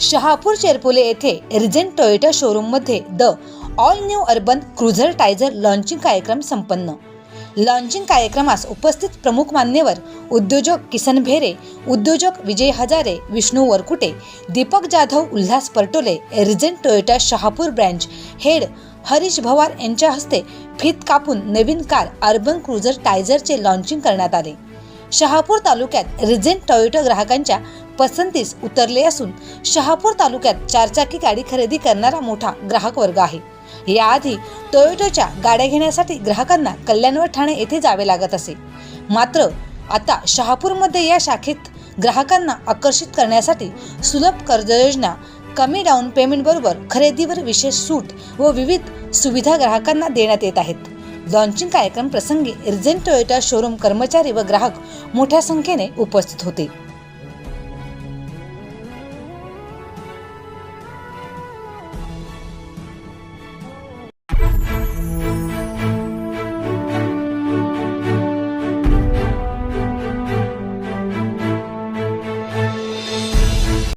शहापूर चेरपोले येथे regent Toyota शोरूममध्ये the all new urban cruiser taisor launching कार्यक्रम संपन्न. लॉन्चिंग कार्यक्रमास उपस्थित प्रमुख मान्यवर उद्योजक किसन भेरे उद्योजक Vijay Hazare Vishnu Varkute Deepak Jadhav Ulhas Partole regent Toyota Shahapur branch head Harish Bhavar यांच्या हस्ते फीत कापून नवीन कार अर्बन क्रुझर टायझरचे लॉन्चिंग करण्यात आले. शहापूर तालुक्यात रिजेंट टोयोटा ग्राहकांच्या पसंतीस उतरले असून शहापूर तालुक्यात चारचाकी गाडी खरेदी करणारा मोठा ग्राहक वर्ग आहे. याआधी टोयोटोच्या गाड्या घेण्यासाठी ग्राहकांना कल्याणवर ठाणे येथे जावे लागत असे. मात्र आता शहापूरमध्ये या शाखेत ग्राहकांना आकर्षित करण्यासाठी सुलभ कर्ज योजना कमी डाऊन पेमेंट बरोबर खरेदीवर विशेष सूट व विविध सुविधा ग्राहकांना देण्यात येत आहेत. लॉन्चिंग कार्यक्रम प्रसंगी रिजेंट टोयोटा शोरूम कर्मचारी व ग्राहक मोठ्या संख्येने उपस्थित होते.